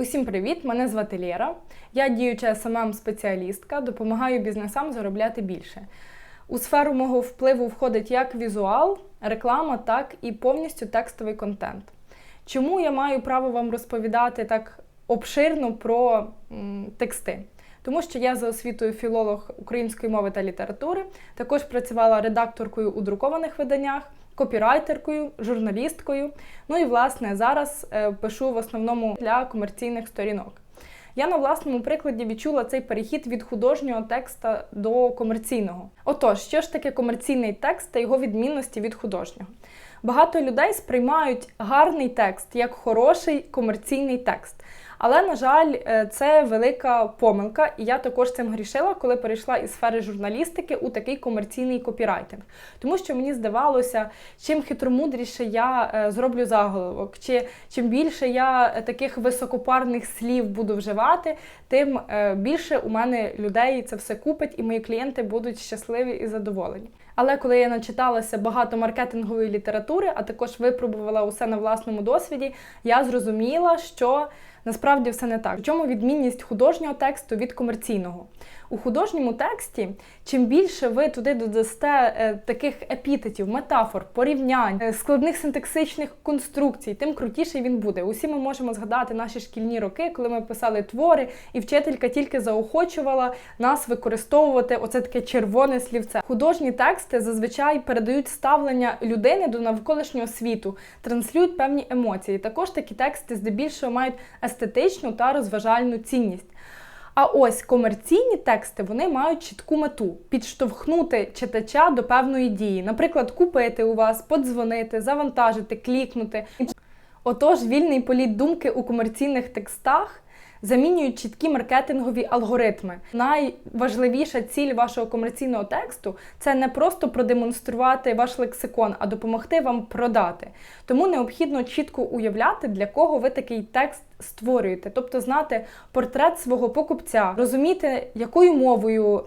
Усім привіт! Мене звати Лєра. Я діюча смм спеціалістка допомагаю бізнесам заробляти більше. У сферу мого впливу входить як візуал, реклама, так і повністю текстовий контент. Чому я маю право вам розповідати так обширно про м, тексти? Тому що я за освітою філолог української мови та літератури, також працювала редакторкою у друкованих виданнях, копірайтеркою, журналісткою. Ну і власне зараз е, пишу в основному для комерційних сторінок. Я на власному прикладі відчула цей перехід від художнього текста до комерційного. Отож, що ж таке комерційний текст та його відмінності від художнього? Багато людей сприймають гарний текст як хороший комерційний текст. Але, на жаль, е, це велика помилка, і я також цим грішила, коли перейшла із сфери журналістики у такий комерційний копірайтинг. Тому що мені здавалося, чим хитромудріше я е, зроблю заголовок, чи чим більше я е, таких високопарних слів буду вживати, тим більше у мене людей це все купить, і мої клієнти будуть щасливі і задоволені. Але коли я начиталася багато маркетингової літератури, а також випробувала усе на власному досвіді, я зрозуміла, що насправді все не так. В чому відмінність художнього тексту від комерційного? У художньому тексті, чим більше ви туди додасте е, таких епітетів, метафор, порівнянь, е, складних синтаксичних конструкцій, тим крутіший він буде. Усі ми можемо згадати наші шкільні роки, коли ми писали твори, і вчителька тільки заохочувала нас використовувати оце таке червоне слівце. Художні тексти зазвичай передають ставлення людини до навколишнього світу, транслюють певні емоції. Також такі тексти здебільшого мають естетичну та розважальну цінність. А ось комерційні тексти вони мають чітку мету підштовхнути читача до певної дії. Наприклад, купити у вас, подзвонити, завантажити, клікнути. Отож, вільний політ думки у комерційних текстах замінюють чіткі маркетингові алгоритми. Найважливіша ціль вашого комерційного тексту це не просто продемонструвати ваш лексикон, а допомогти вам продати. Тому необхідно чітко уявляти, для кого ви такий текст створюєте, тобто знати портрет свого покупця, розуміти, якою мовою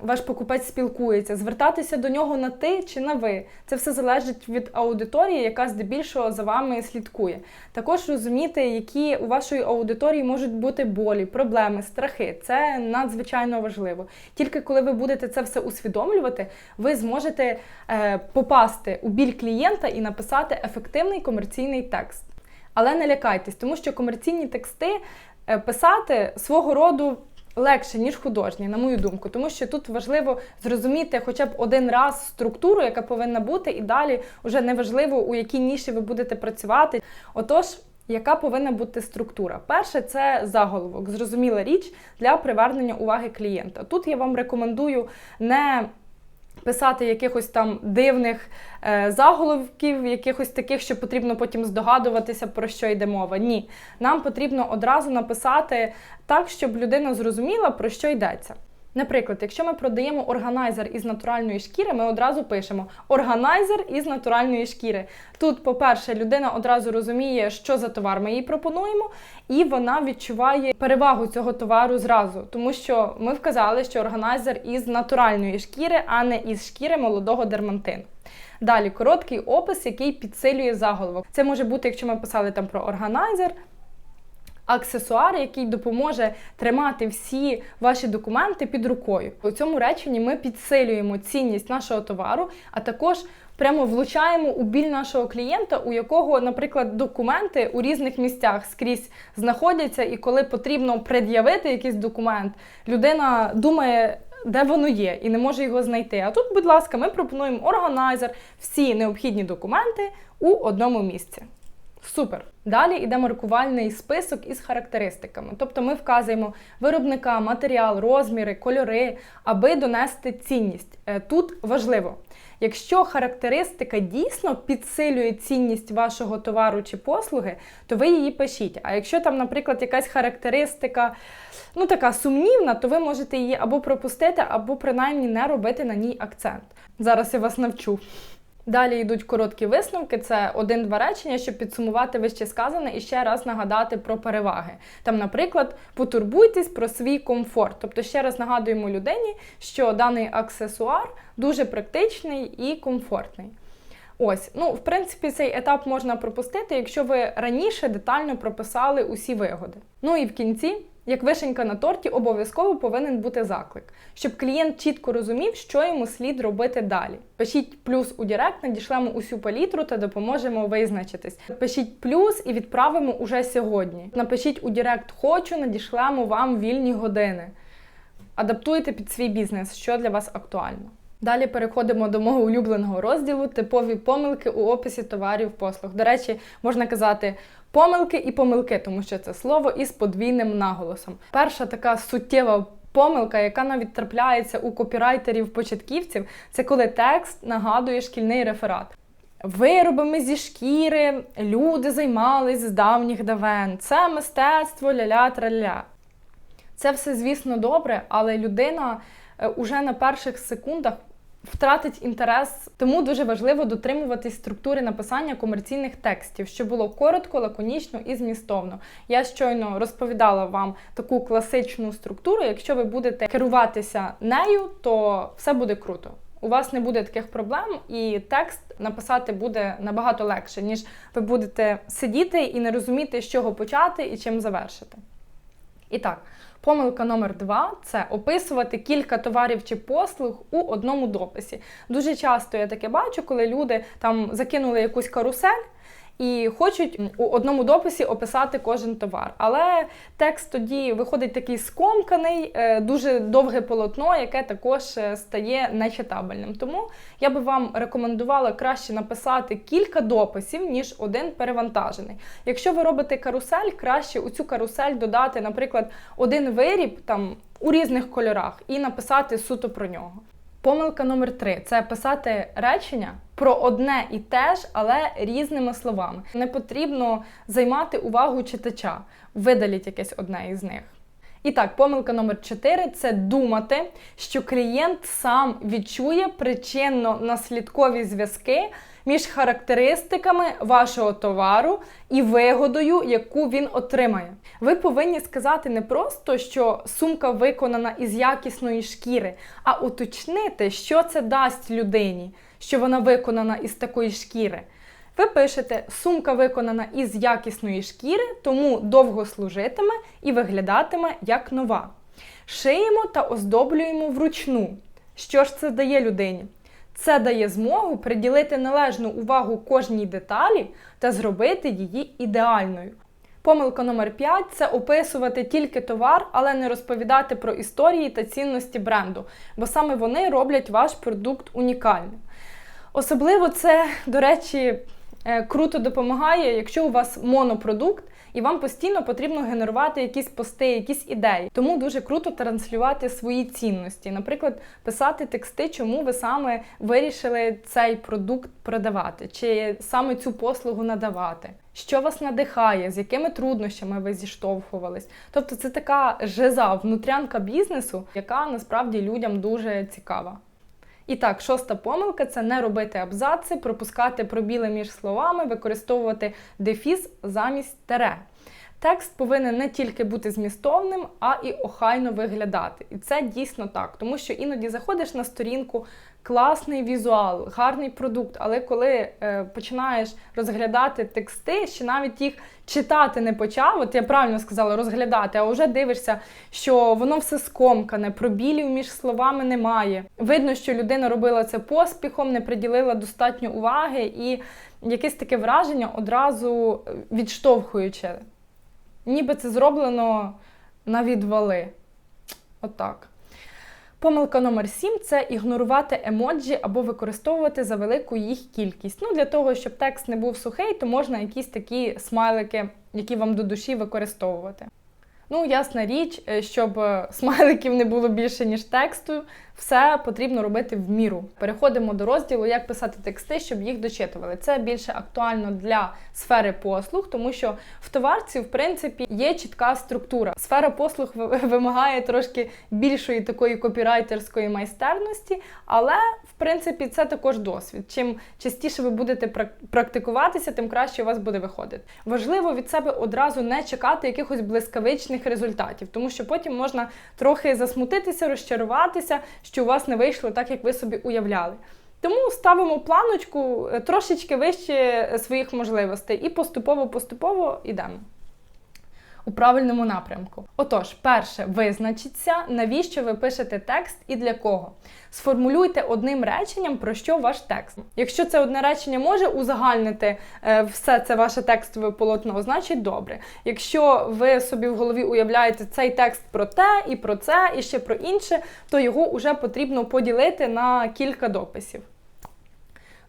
ваш покупець спілкується, звертатися до нього на ти чи на ви. Це все залежить від аудиторії, яка здебільшого за вами слідкує. Також розуміти, які у вашої аудиторії можуть бути болі, проблеми, страхи. Це надзвичайно важливо. Тільки коли ви будете це все усвідомлювати, ви зможете е, попасти у біль клієнта і написати ефективний комерційний текст. Але не лякайтесь, тому що комерційні тексти е, писати свого роду легше, ніж художні, на мою думку, тому що тут важливо зрозуміти хоча б один раз структуру, яка повинна бути, і далі вже неважливо, у якій ніші ви будете працювати. Отож. Яка повинна бути структура? Перше, це заголовок, зрозуміла річ для привернення уваги клієнта. Тут я вам рекомендую не писати якихось там дивних е, заголовків, якихось таких, що потрібно потім здогадуватися, про що йде мова. Ні. Нам потрібно одразу написати так, щоб людина зрозуміла, про що йдеться. Наприклад, якщо ми продаємо органайзер із натуральної шкіри, ми одразу пишемо органайзер із натуральної шкіри. Тут, по-перше, людина одразу розуміє, що за товар ми їй пропонуємо, і вона відчуває перевагу цього товару зразу, тому що ми вказали, що органайзер із натуральної шкіри, а не із шкіри молодого дермантину. Далі короткий опис, який підсилює заголовок. Це може бути, якщо ми писали там про органайзер, аксесуар, який допоможе тримати всі ваші документи під рукою. У цьому реченні ми підсилюємо цінність нашого товару, а також прямо влучаємо у біль нашого клієнта, у якого, наприклад, документи у різних місцях скрізь знаходяться, і коли потрібно пред'явити якийсь документ, людина думає. Де воно є, і не може його знайти. А тут, будь ласка, ми пропонуємо органайзер, всі необхідні документи у одному місці. Супер. Далі йде маркувальний список із характеристиками. Тобто ми вказуємо виробника, матеріал, розміри, кольори, аби донести цінність. Е, тут важливо, якщо характеристика дійсно підсилює цінність вашого товару чи послуги, то ви її пишіть. А якщо там, наприклад, якась характеристика ну така сумнівна, то ви можете її або пропустити, або принаймні не робити на ній акцент. Зараз я вас навчу. Далі йдуть короткі висновки, це один-два речення, щоб підсумувати вище сказане і ще раз нагадати про переваги. Там, наприклад, потурбуйтесь про свій комфорт. Тобто, ще раз нагадуємо людині, що даний аксесуар дуже практичний і комфортний. Ось, ну, в принципі, цей етап можна пропустити, якщо ви раніше детально прописали усі вигоди. Ну і в кінці, як вишенька на торті, обов'язково повинен бути заклик, щоб клієнт чітко розумів, що йому слід робити далі. Пишіть плюс у Директ, надішлемо усю палітру та допоможемо визначитись. Пишіть плюс і відправимо уже сьогодні. Напишіть у Директ хочу, надішлемо вам вільні години. Адаптуйте під свій бізнес, що для вас актуально. Далі переходимо до мого улюбленого розділу типові помилки у описі товарів послуг. До речі, можна казати помилки і помилки, тому що це слово із подвійним наголосом. Перша така суттєва помилка, яка навіть трапляється у копірайтерів-початківців, це коли текст нагадує шкільний реферат. Виробами зі шкіри люди займались з давніх давен. Це мистецтво ля-ля траля. Це все, звісно, добре, але людина е, уже на перших секундах втратить інтерес. Тому дуже важливо дотримуватись структури написання комерційних текстів, щоб було коротко, лаконічно і змістовно. Я щойно розповідала вам таку класичну структуру. Якщо ви будете керуватися нею, то все буде круто. У вас не буде таких проблем, і текст написати буде набагато легше, ніж ви будете сидіти і не розуміти, з чого почати і чим завершити. І так, помилка номер два це описувати кілька товарів чи послуг у одному дописі. Дуже часто я таке бачу, коли люди там закинули якусь карусель. І хочуть у одному дописі описати кожен товар. Але текст тоді виходить такий скомканий, е, дуже довге полотно, яке також е, стає нечитабельним. Тому я би вам рекомендувала краще написати кілька дописів, ніж один перевантажений. Якщо ви робите карусель, краще у цю карусель додати, наприклад, один виріб там у різних кольорах і написати суто про нього. Помилка номер три це писати речення про одне і те ж, але різними словами. Не потрібно займати увагу читача, видаліть якесь одне із них. І так, помилка номер 4 це думати, що клієнт сам відчує причинно-наслідкові зв'язки між характеристиками вашого товару і вигодою, яку він отримає. Ви повинні сказати не просто, що сумка виконана із якісної шкіри, а уточнити, що це дасть людині, що вона виконана із такої шкіри. Ви пишете, сумка виконана із якісної шкіри, тому довго служитиме і виглядатиме як нова. Шиємо та оздоблюємо вручну. Що ж це дає людині? Це дає змогу приділити належну увагу кожній деталі та зробити її ідеальною. Помилка номер 5 це описувати тільки товар, але не розповідати про історії та цінності бренду, бо саме вони роблять ваш продукт унікальним. Особливо це, до речі, е, круто допомагає, якщо у вас монопродукт, і вам постійно потрібно генерувати якісь пости, якісь ідеї. Тому дуже круто транслювати свої цінності. Наприклад, писати тексти, чому ви саме вирішили цей продукт продавати, чи саме цю послугу надавати. Що вас надихає, з якими труднощами ви зіштовхувались? Тобто це така жиза, внутрянка бізнесу, яка насправді людям дуже цікава. І так, шоста помилка це не робити абзаци, пропускати пробіли між словами, використовувати дефіс замість тере. Текст повинен не тільки бути змістовним, а і охайно виглядати. І це дійсно так, тому що іноді заходиш на сторінку, класний візуал, гарний продукт, але коли е, починаєш розглядати тексти, ще навіть їх читати не почав, от я правильно сказала, розглядати, а вже дивишся, що воно все скомкане, пробілів між словами немає. Видно, що людина робила це поспіхом, не приділила достатньо уваги, і якесь таке враження одразу відштовхуюче. Ніби це зроблено на відвали. Отак. Помилка номер 7 це ігнорувати емоджі або використовувати за велику їх кількість. Ну, Для того, щоб текст не був сухий, то можна якісь такі смайлики, які вам до душі використовувати. Ну, ясна річ, е, щоб е, смайликів не було більше, ніж тексту, все потрібно робити в міру. Переходимо до розділу, як писати тексти, щоб їх дочитували. Це більше актуально для сфери послуг, тому що в товарці, в принципі, є чітка структура. Сфера послуг вимагає трошки більшої такої копірайтерської майстерності, але принципі це також досвід. Чим частіше ви будете практикуватися, тим краще у вас буде виходити. Важливо від себе одразу не чекати якихось блискавичних результатів, тому що потім можна трохи засмутитися, розчаруватися що у вас не вийшло так, як ви собі уявляли. Тому ставимо планочку е, трошечки вище своїх можливостей і поступово-поступово йдемо у правильному напрямку. Отож, перше, визначіться, навіщо ви пишете текст і для кого. Сформулюйте одним реченням, про що ваш текст. Якщо це одне речення може узагальнити е, все це ваше текстове полотно, значить добре. Якщо ви собі в голові уявляєте цей текст про те і про це, і ще про інше, то його вже потрібно поділити на кілька дописів.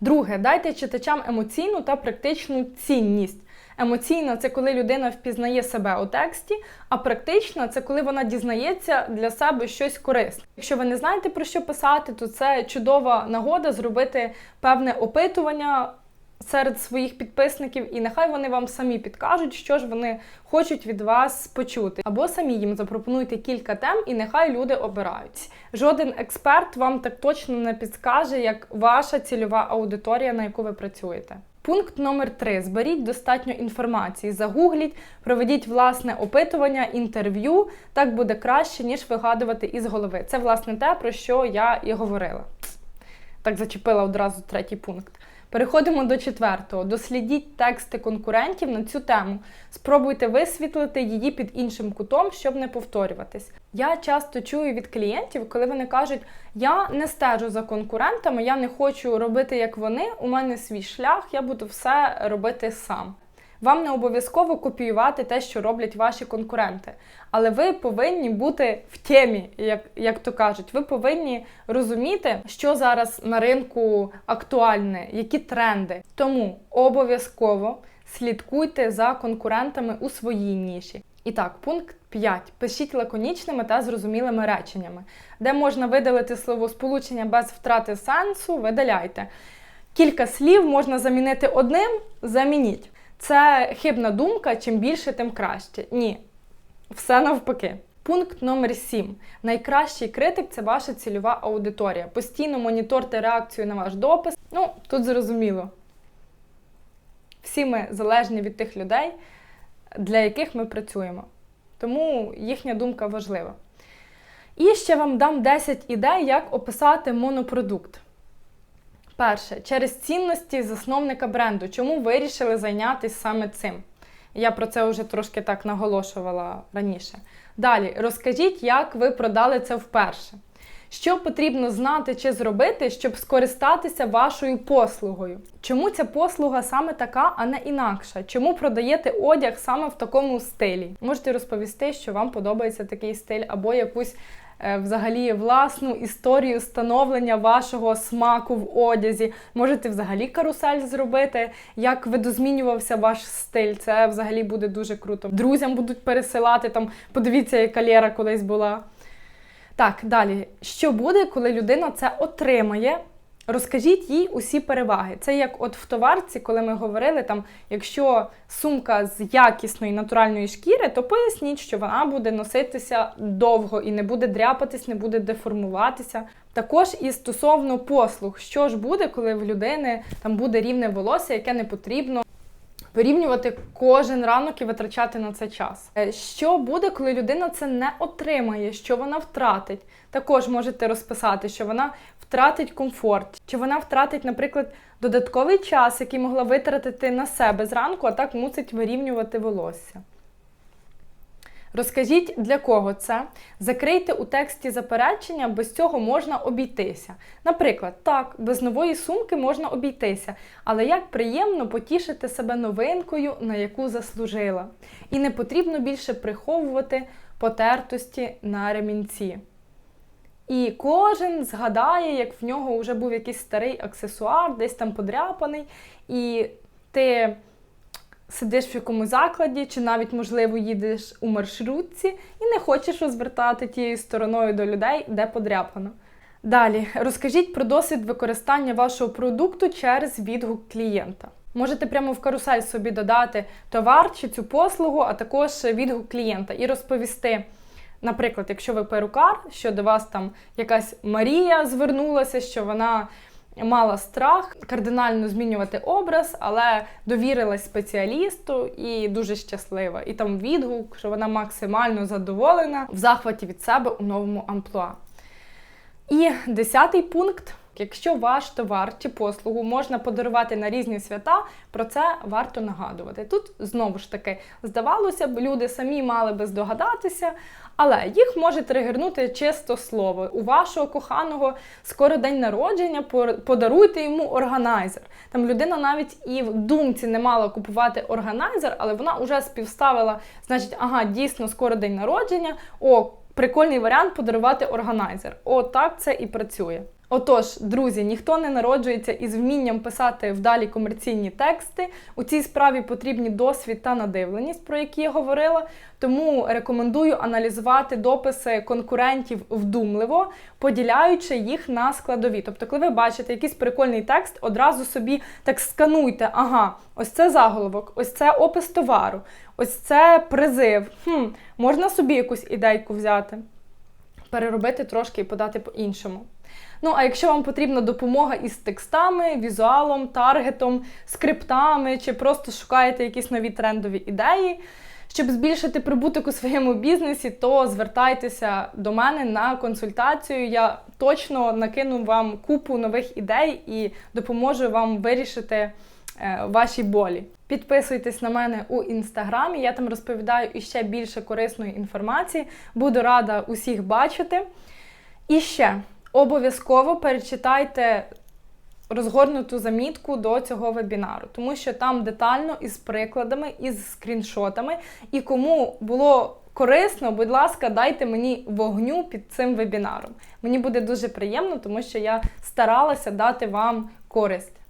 Друге, дайте читачам емоційну та практичну цінність. Емоційно це коли людина впізнає себе у тексті, а практично це коли вона дізнається для себе щось корисне. Якщо ви не знаєте про що писати, то це чудова нагода зробити певне опитування серед своїх підписників, і нехай вони вам самі підкажуть, що ж вони хочуть від вас почути. Або самі їм запропонуйте кілька тем, і нехай люди обирають. Жоден експерт вам так точно не підскаже, як ваша цільова аудиторія, на яку ви працюєте. Пункт номер три: зберіть достатньо інформації, загугліть, проведіть власне опитування, інтерв'ю. Так буде краще, ніж вигадувати із голови. Це власне те, про що я і говорила. Так зачепила одразу третій пункт. Переходимо до четвертого. Дослідіть тексти конкурентів на цю тему. Спробуйте висвітлити її під іншим кутом, щоб не повторюватись. Я часто чую від клієнтів, коли вони кажуть, я не стежу за конкурентами, я не хочу робити як вони, у мене свій шлях, я буду все робити сам. Вам не обов'язково копіювати те, що роблять ваші конкуренти, але ви повинні бути в темі, як як то кажуть. Ви повинні розуміти, що зараз на ринку актуальне, які тренди. Тому обов'язково слідкуйте за конкурентами у своїй ніші. І так, пункт 5. Пишіть лаконічними та зрозумілими реченнями, де можна видалити словосполучення без втрати сенсу, видаляйте. Кілька слів можна замінити одним, замініть. Це хибна думка, чим більше, тим краще. Ні. Все навпаки. Пункт номер 7. Найкращий критик це ваша цільова аудиторія. Постійно моніторте реакцію на ваш допис. Ну, тут зрозуміло. Всі ми залежні від тих людей, для яких ми працюємо. Тому їхня думка важлива. І ще вам дам 10 ідей, як описати монопродукт. Перше, через цінності засновника бренду. Чому вирішили зайнятися саме цим? Я про це вже трошки так наголошувала раніше. Далі, розкажіть, як ви продали це вперше. Що потрібно знати чи зробити, щоб скористатися вашою послугою? Чому ця послуга саме така, а не інакша? Чому продаєте одяг саме в такому стилі? Можете розповісти, що вам подобається такий стиль, або якусь взагалі власну історію становлення вашого смаку в одязі. Можете взагалі карусель зробити, як видозмінювався ваш стиль. Це взагалі буде дуже круто. Друзям будуть пересилати там, подивіться, яка Лєра колись була. Так, далі. Що буде, коли людина це отримає? Розкажіть їй усі переваги. Це як от в товарці, коли ми говорили, там, якщо сумка з якісної натуральної шкіри, то поясніть, що вона буде носитися довго і не буде дряпатись, не буде деформуватися. Також і стосовно послуг, що ж буде, коли в людини там буде рівне волосся, яке не потрібно вирівнювати кожен ранок і витрачати на це час. Е, що буде, коли людина це не отримає, що вона втратить? Також можете розписати, що вона втратить комфорт, чи вона втратить, наприклад, додатковий час, який могла витратити на себе зранку, а так мусить вирівнювати волосся. Розкажіть, для кого це. Закрийте у тексті заперечення, без цього можна обійтися. Наприклад, так, без нової сумки можна обійтися, але як приємно потішити себе новинкою, на яку заслужила. І не потрібно більше приховувати потертості на ремінці. І кожен згадає, як в нього вже був якийсь старий аксесуар, десь там подряпаний, і ти сидиш в якомусь закладі, чи навіть, можливо, їдеш у маршрутці і не хочеш розвертати тією стороною до людей, де подряпано. Далі розкажіть про досвід використання вашого продукту через відгук клієнта. Можете прямо в карусель собі додати товар чи цю послугу, а також відгук клієнта і розповісти. Наприклад, якщо ви перукар, що до вас там якась Марія звернулася, що вона мала страх кардинально змінювати образ, але довірилась спеціалісту і дуже щаслива. І там відгук, що вона максимально задоволена в захваті від себе у новому амплуа. І десятий пункт Якщо ваш товар чи послугу можна подарувати на різні свята, про це варто нагадувати. Тут знову ж таки здавалося б, люди самі мали би здогадатися, але їх може тригернути чисто слово. У вашого коханого скоро день народження, подаруйте йому органайзер. Там людина навіть і в думці не мала купувати органайзер, але вона вже співставила, значить, ага, дійсно скоро день народження. О, прикольний варіант подарувати органайзер. О, так це і працює. Отож, друзі, ніхто не народжується із вмінням писати вдалі комерційні тексти. У цій справі потрібні досвід та надивленість, про які я говорила. Тому рекомендую аналізувати дописи конкурентів вдумливо, поділяючи їх на складові. Тобто, коли ви бачите якийсь прикольний текст, одразу собі так скануйте: ага, ось це заголовок, ось це опис товару, ось це призив. Хм, можна собі якусь ідейку взяти, переробити трошки і подати по-іншому. Ну, а якщо вам потрібна допомога із текстами, візуалом, таргетом, скриптами, чи просто шукаєте якісь нові трендові ідеї, щоб збільшити прибуток у своєму бізнесі, то звертайтеся до мене на консультацію. Я точно накину вам купу нових ідей і допоможу вам вирішити е, ваші болі. Підписуйтесь на мене у інстаграмі, я там розповідаю іще більше корисної інформації. Буду рада усіх бачити. І ще обов'язково перечитайте розгорнуту замітку до цього вебінару, тому що там детально із прикладами, із скріншотами. І кому було корисно, будь ласка, дайте мені вогню під цим вебінаром. Мені буде дуже приємно, тому що я старалася дати вам користь.